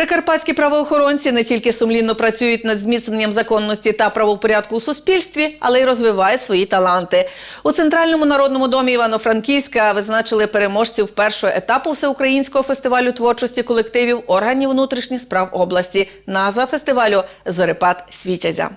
Прикарпатські правоохоронці не тільки сумлінно працюють над зміцненням законності та правопорядку у суспільстві, але й розвивають свої таланти. У центральному народному домі Івано-Франківська визначили переможців першого етапу всеукраїнського фестивалю творчості колективів органів внутрішніх справ області. Назва фестивалю Зорепад Світязя.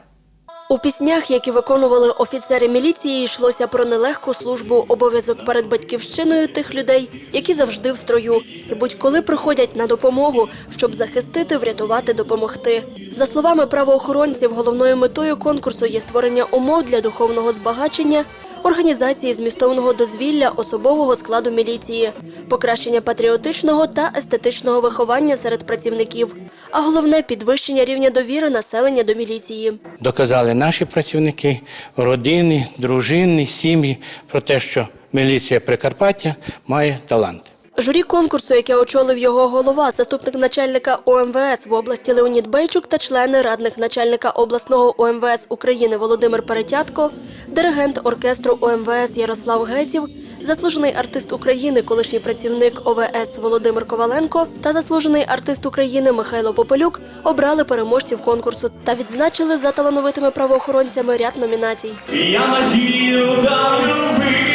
У піснях, які виконували офіцери міліції, йшлося про нелегку службу, обов'язок перед батьківщиною тих людей, які завжди в строю, і будь-коли приходять на допомогу, щоб захистити, врятувати, допомогти. За словами правоохоронців, головною метою конкурсу є створення умов для духовного збагачення, організації змістовного дозвілля особового складу міліції, покращення патріотичного та естетичного виховання серед працівників, а головне підвищення рівня довіри населення до міліції. доказали наші працівники, родини, дружини, сім'ї про те, що міліція Прикарпаття має талант. Журі конкурсу, яке очолив його голова, заступник начальника ОМВС в області Леонід Бейчук та члени радник начальника обласного ОМВС України Володимир Перетятко, диригент оркестру ОМВС Ярослав Геців, заслужений артист України, колишній працівник ОВС Володимир Коваленко та заслужений артист України Михайло Попелюк обрали переможців конкурсу та відзначили за талановитими правоохоронцями ряд номінацій. Я надію дам любив,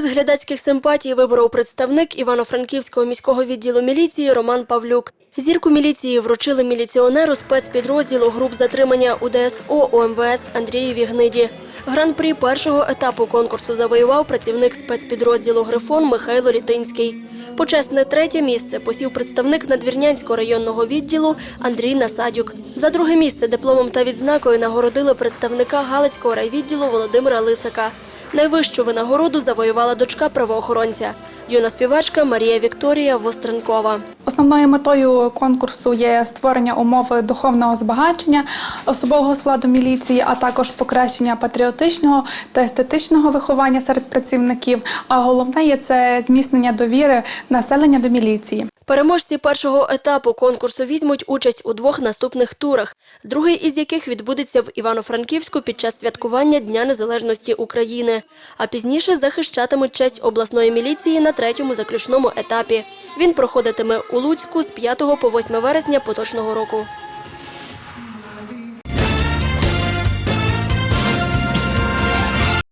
Приз глядацьких симпатій виборов представник Івано-Франківського міського відділу міліції Роман Павлюк. Зірку міліції вручили міліціонеру спецпідрозділу груп затримання УДСО ОМВС Андрієві Гниді. Гран-прі першого етапу конкурсу завоював працівник спецпідрозділу Грифон Михайло Літинський. Почесне третє місце посів представник Надвірнянського районного відділу Андрій Насадюк. За друге місце дипломом та відзнакою нагородили представника Галицького райвідділу Володимира Лисака. Найвищу винагороду завоювала дочка правоохоронця юна співачка Марія Вікторія Востренкова. Основною метою конкурсу є створення умов духовного збагачення особового складу міліції, а також покращення патріотичного та естетичного виховання серед працівників. А головне є це зміцнення довіри населення до міліції. Переможці першого етапу конкурсу візьмуть участь у двох наступних турах, другий із яких відбудеться в Івано-Франківську під час святкування Дня Незалежності України. А пізніше захищатимуть честь обласної міліції на третьому заключному етапі. Він проходитиме у Луцьку з 5 по 8 вересня поточного року.